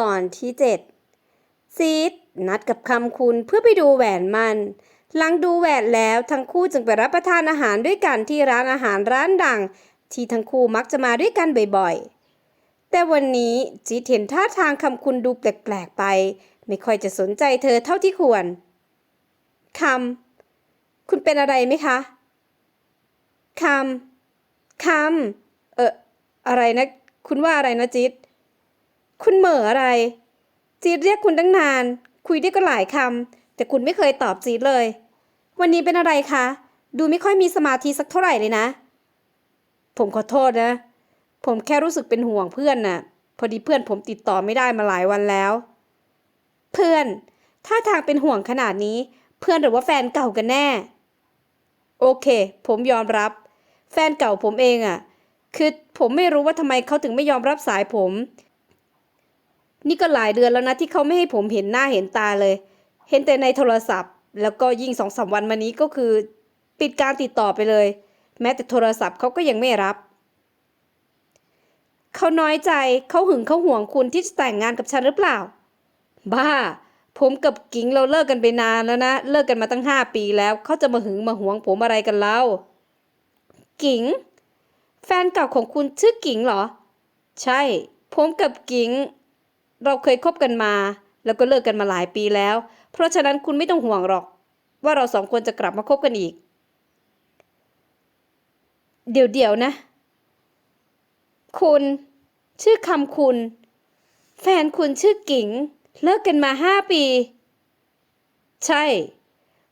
ตอนที่เจ็ดซีดนัดกับคำคุณเพื่อไปดูแหวนมัน หลังดูแหวนแล้วทั้งคู่จึงไปรับประทานอาหารด้วยกันที่ร้านอาหารร้านดัง ที่ทั้งคู่มักจะมาด้วยกันบ่อยๆ แต่วันนี้จีเห็นท่าทางคำคุณดูแปลกๆไป ไม่ค่อยจะสนใจเธอเท่าที่ควรคำคุณเป็นอะไรไหมคะคำคำเอออะไรนะ คุณว่าอะไรนะจิต คุณเหม่ออะไร จีดเรียกคุณตั้งนาน คุยได้ก็หลายคำแต่คุณไม่เคยตอบจีดเลย วันนี้เป็นอะไรคะ ดูไม่ค่อยมีสมาธิสักเท่าไหร่เลยนะ ผมขอโทษนะ ผมแค่รู้สึกเป็นห่วงเพื่อนน่ะ พอดีเพื่อนผมติดต่อไม่ได้มาหลายวันแล้ว เพื่อน ถ้าทางเป็นห่วงขนาดนี้ เพื่อนหรือว่าแฟนเก่ากันแน่ โอเค ผมยอมรับ แฟนเก่าผมเองอะ่ะ คือผมไม่รู้ว่าทำไมเขาถึงไม่ยอมรับสายผม นี่ก็หลายเดือนแล้วนะที่เขาไม่ให้ผมเห็นหน้าเห็นตาเลย เห็นแต่ในโทรศัพท์ แล้วก็ยิ่งสองสามวันมานี้ก็คือ ปิดการติดต่อไปเลย แม้แต่โทรศัพท์เขาก็ยังไม่รับ เขาน้อยใจเขาหึงเขาห่วงคุณที่จะแต่งงานกับฉันหรือเปล่า บ้า ผมกับกิงเราเลิกกันไปนานแล้วนะ เลิกกันมาตั้งห้าปีแล้วเขาจะมาหึงมาหวงผมอะไรกันเล่ากิงแฟนเก่าของคุณชื่อกิงเหรอ ใช่ ผมกับกิง เราเคยคบกันมา แล้วก็เลิกกันมาหลายปีแล้ว เพราะฉะนั้นคุณไม่ต้องห่วงหรอก ว่าเราสองคนจะกลับมาคบกันอีก เดี๋ยวเดี๋ยวๆนะ คุณชื่อคำคุณ แฟนคุณชื่อกิ๋งเลิกกันมาห้าปี ใช่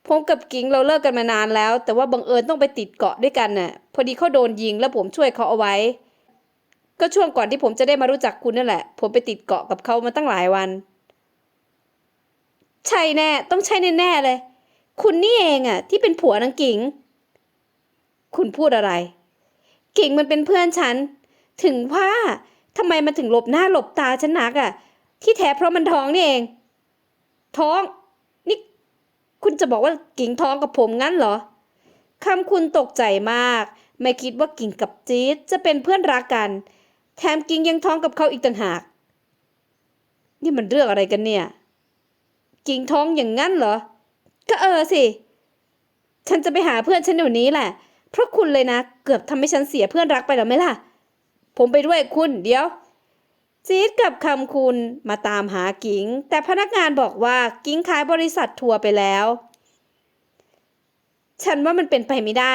ผมกับกิงเราเลิกกันมานานแล้ว แต่ว่าบังเอิญต้องไปติดเกาะด้วยกันน่ะ พอดีเขาโดนยิงแล้วผมช่วยเขาเอาไว้ ก็ช่วงก่อนที่ผมจะได้มารู้จักคุณนั่นแหละ ผมไปติดเกาะกับเขามาตั้งหลายวัน ใช่แน่ ต้องใช่แน่ๆเลย คุณนี่เองอะที่เป็นผัวนางกิง คุณพูดอะไร กิ่งมันเป็นเพื่อนฉัน ถึงว่าทำไมมันถึงหลบหน้าหลบตาฉันนักอะที่แท้เพราะมันท้องนี่เอง ท้อง นี่ คุณจะบอกว่ากิ่งท้องกับผมงั้นเหรอคำคุณตกใจมาก ไม่คิดว่ากิ่งกับจี๊ดจะเป็นเพื่อนรักกัน แถมกิ่งยังท้องกับเขาอีกต่างหาก นี่มันเรื่องอะไรกันเนี่ย กิ่งท้องอย่างงั้นเหรอ ก็เออสิ ฉันจะไปหาเพื่อนฉันเดี๋ยวนี้แหละ เพราะคุณเลยนะ เกือบทำให้ฉันเสียเพื่อนรักไปแล้วไหมล่ะ ผมไปด้วยคุณ เดี๋ยวจี๊ดกับคำคุณมาตามหากิง แต่พนักงานบอกว่ากิงขายบริษัททัวร์ไปแล้ว ฉันว่ามันเป็นไปไม่ได้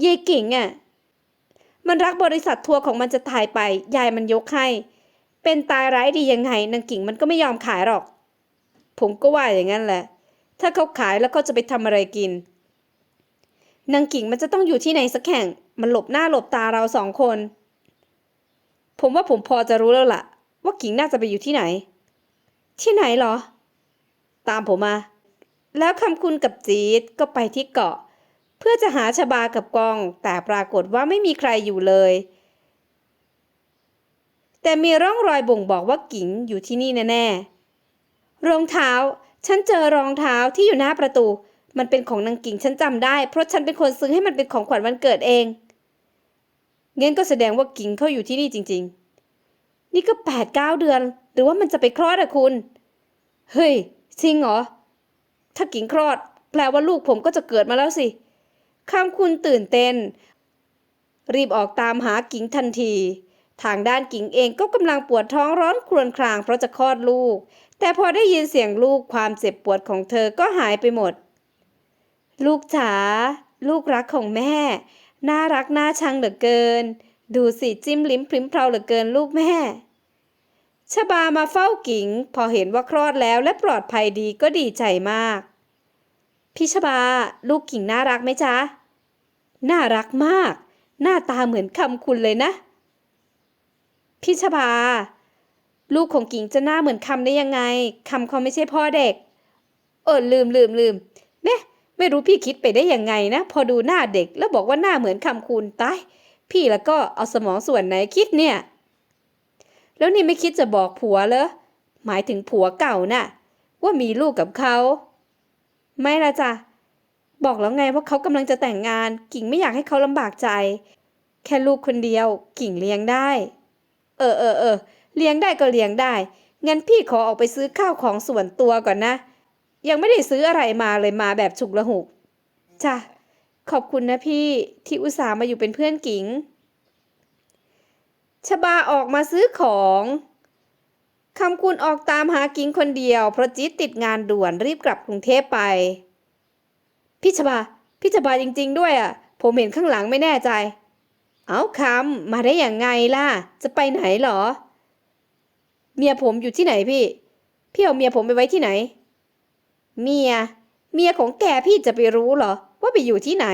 เยายกิงอะ มันรักบริษัททัวร์ของมันจะตายไป ยายมันยกให้ เป็นตายร้ายดียังไงนางกิ่งมันก็ไม่ยอมขายหรอก ผมก็ว่าอย่างนั้นแหละ ถ้าเขาขายแล้วเขาจะไปทำอะไรกิน นางกิ่งมันจะต้องอยู่ที่ไหนสักแห่ง มันหลบหน้าหลบตาเราสองคน ผมว่าผมพอจะรู้แล้วล่ะ ว่ากิ่งน่าจะไปอยู่ที่ไหน ที่ไหนหรอ ตามผมมา แล้วคำคุณกับจีดก็ไปที่เกาะ เพื่อจะหาชบากับกอง แต่ปรากฏว่าไม่มีใครอยู่เลย แต่มีร่องรอยบ่งบอกว่ากิ่งอยู่ที่นี่แน่ๆรองเท้า ฉันเจอรองเท้าที่อยู่หน้าประตู มันเป็นของนางกิ่งฉันจำได้ เพราะฉันเป็นคนซื้อให้มันเป็นของขวัญวันเกิดเองงั้นก็แสดงว่ากิ่งเขาอยู่ที่นี่จริง ๆ นี่ก็แปดเก้าเดือน หรือว่ามันจะไปคลอดอะคุณ เฮ้ยจริงเหรอ ถ้ากิ่งคลอด แปลว่าลูกผมก็จะเกิดมาแล้วสิ คำคุณตื่นเต้น รีบออกตามหากิ่งทันที ทางด้านกิ่งเองก็กำลังปวดท้องร้อนครวญครางเพราะจะคลอดลูก แต่พอได้ยินเสียงลูกความเจ็บปวดของเธอก็หายไปหมด ลูกจ๋าลูกรักของแม่ น่ารักน่าชังเหลือเกิน ดูสิจิ้มลิ้มพริ้มเพราเหลือเกินลูกแม่ชบามาเฝ้ากิ่ง พอเห็นว่าคลอดแล้วและปลอดภัยดีก็ดีใจมาก พี่ชบา ลูกกิ่งน่ารักไหมจ๊ะ น่ารักมาก หน้าตาเหมือนคำคุณเลยนะ พี่ชบา ลูกของกิ่งจะหน้าเหมือนคำได้ยังไงคำเขาไม่ใช่พ่อเด็ก เออลืมลืมลืมแม่ไม่รู้พี่คิดไปได้ยังไงนะ พอดูหน้าเด็กแล้วบอกว่าหน้าเหมือนคำคุณตายพี่แล้วก็เอาสมองส่วนไหนคิดเนี่ย แล้วนี่ไม่คิดจะบอกผัวเหรอหมายถึงผัวเก่าน่ะ ว่ามีลูกกับเขา ไม่ละจ้ะ บอกแล้วไงว่าเขากำลังจะแต่งงาน กิ่งไม่อยากให้เขาลำบากใจ แค่ลูกคนเดียว กิ่งเลี้ยงได้ เออเออเออเลี้ยงได้ก็เลี้ยงได้ งั้นพี่ขอออกไปซื้อข้าวของส่วนตัวก่อนนะ ยังไม่ได้ซื้ออะไรมาเลยมาแบบฉุกละหุก จ้ะ ขอบคุณนะพี่ที่อุตส่าห์มาอยู่เป็นเพื่อนกิ่งชบาออกมาซื้อของ คำคุณออกตามหากิงคนเดียว เพราะจี๊ดติดงานด่วนรีบกลับกรุงเทพไป พี่ชบา พี่ชบาจริง ๆ ด้วยอะ ผมเห็นข้างหลังไม่แน่ใจ เอาคำมาได้อย่างไงล่ะ จะไปไหนหรอ เมียผมอยู่ที่ไหนพี่ พี่เอาเมียผมไปไว้ที่ไหน เมีย เมียของแกพี่จะไปรู้เหรอ ว่าไปอยู่ที่ไหน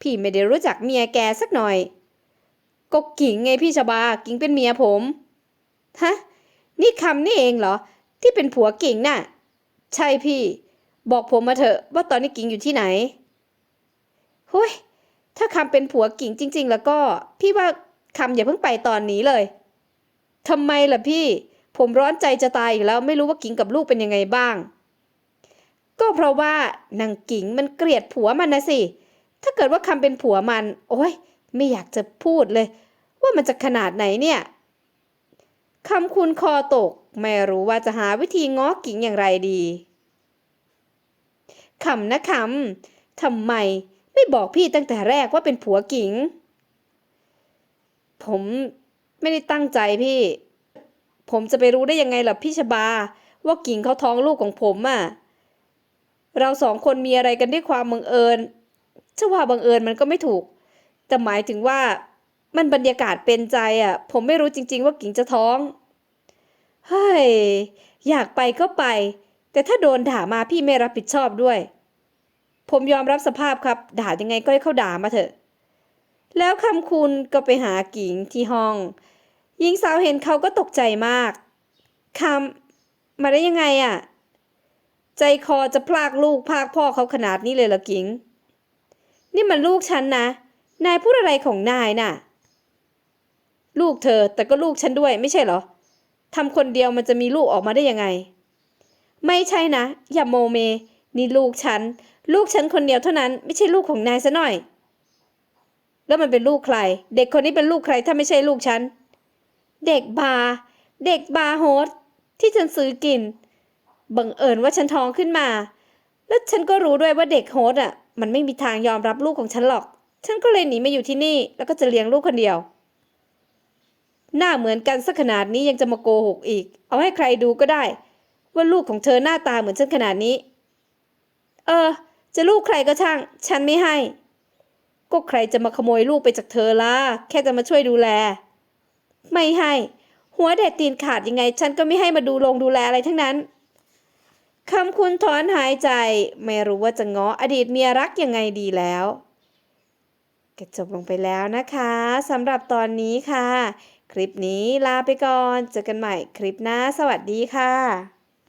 พี่ไม่ได้รู้จักเมียแกสักหน่อยก็กิ่งไงพี่ชบา กิ่งเป็นเมียผม ฮะ นี่คำนี่เองเหรอ ที่เป็นผัวกิ่งน่ะ ใช่พี่ บอกผมมาเถอะว่าตอนนี้กิ่งอยู่ที่ไหนเฮ้ยถ้าคำเป็นผัวกิ่งจริง ๆ แล้วก็ พี่ว่าคำอย่าเพิ่งไปตอนนี้เลยทำไมล่ะพี่ ผมร้อนใจจะตายอยู่แล้วไม่รู้ว่ากิ่งกับลูกเป็นยังไงบ้าง ก็เพราะว่านางกิ่งมันเกลียดผัวมันนะสิ ถ้าเกิดว่าคำเป็นผัวมัน โอ้ยไม่อยากจะพูดเลย ว่ามันจะขนาดไหนเนี่ย คำคุณคอตก ไม่รู้ว่าจะหาวิธีง้อกิ่งอย่างไรดีคำนะคำทำไมไม่บอกพี่ตั้งแต่แรกว่าเป็นผัวกิ่ง ผมไม่ได้ตั้งใจพี่ ผมจะไปรู้ได้ยังไงล่ะพี่ชบา ว่ากิ่งเขาท้องลูกของผมอะ่ะ เราสองคนมีอะไรกันด้วยความบังเอิญจะว่าบังเอิญมันก็ไม่ถูก แต่หมายถึงว่า มันบรรยากาศเป็นใจอะ่ะ ผมไม่รู้จริง ๆ ว่ากิ่งจะท้อง เฮ้ย อยากไปก็ไป แต่ถ้าโดนด่ามาพี่ไม่รับผิดชอบด้วย ผมยอมรับสภาพครับ ด่ายังไงก็ให้เขาด่ามาเถอะ แล้วคำคุณก็ไปหากิ่งที่ห้อง หญิงสาวเห็นเขาก็ตกใจมากคำมาได้ยังไงอะ่ะ ใจคอจะพลากลูกพากพ่อเขาขนาดนี้เลยเหรอกิง นี่มันลูกฉันนะ นายพูดอะไรของนายน่ะ ลูกเธอแต่ก็ลูกฉันด้วยไม่ใช่เหรอทำคนเดียวมันจะมีลูกออกมาได้ยังไง ไม่ใช่นะ อย่าโมเม นี่ลูกฉัน ลูกฉันคนเดียวเท่านั้นไม่ใช่ลูกของนายซะหน่อย แล้วมันเป็นลูกใคร เด็กคนนี้เป็นลูกใครถ้าไม่ใช่ลูกฉัน เด็กบาร์เด็กบาร์โฮสที่ฉันซื้อกิน บังเอิญว่าฉันท้องขึ้นมา แล้วฉันก็รู้ด้วยว่าเด็กโฮสอะ มันไม่มีทางยอมรับลูกของฉันหรอก ฉันก็เลยหนีมาอยู่ที่นี่ แล้วก็จะเลี้ยงลูกคนเดียว หน้าเหมือนกันสักขนาดนี้ยังจะมาโกหกอีก เอาให้ใครดูก็ได้ ว่าลูกของเธอหน้าตาเหมือนฉันขนาดนี้ เออ จะลูกใครก็ช่าง ฉันไม่ให้ ก็ใครจะมาขโมยลูกไปจากเธอล่ะแค่จะมาช่วยดูแล ไม่ให้ หัวเด็ดตีนขาดยังไง ฉันก็ไม่ให้มาดูลงดูแลอะไรทั้งนั้นคำคุณถอนหายใจ ไม่รู้ว่าจะง้ออดีตเมียรักยังไงดีแล้วก็จบลงไปแล้วนะคะสำหรับตอนนี้ค่ะ ลิปนี้ลาไปก่อน เจอกันใหม่คลิปหน้า สวัสดีค่ะ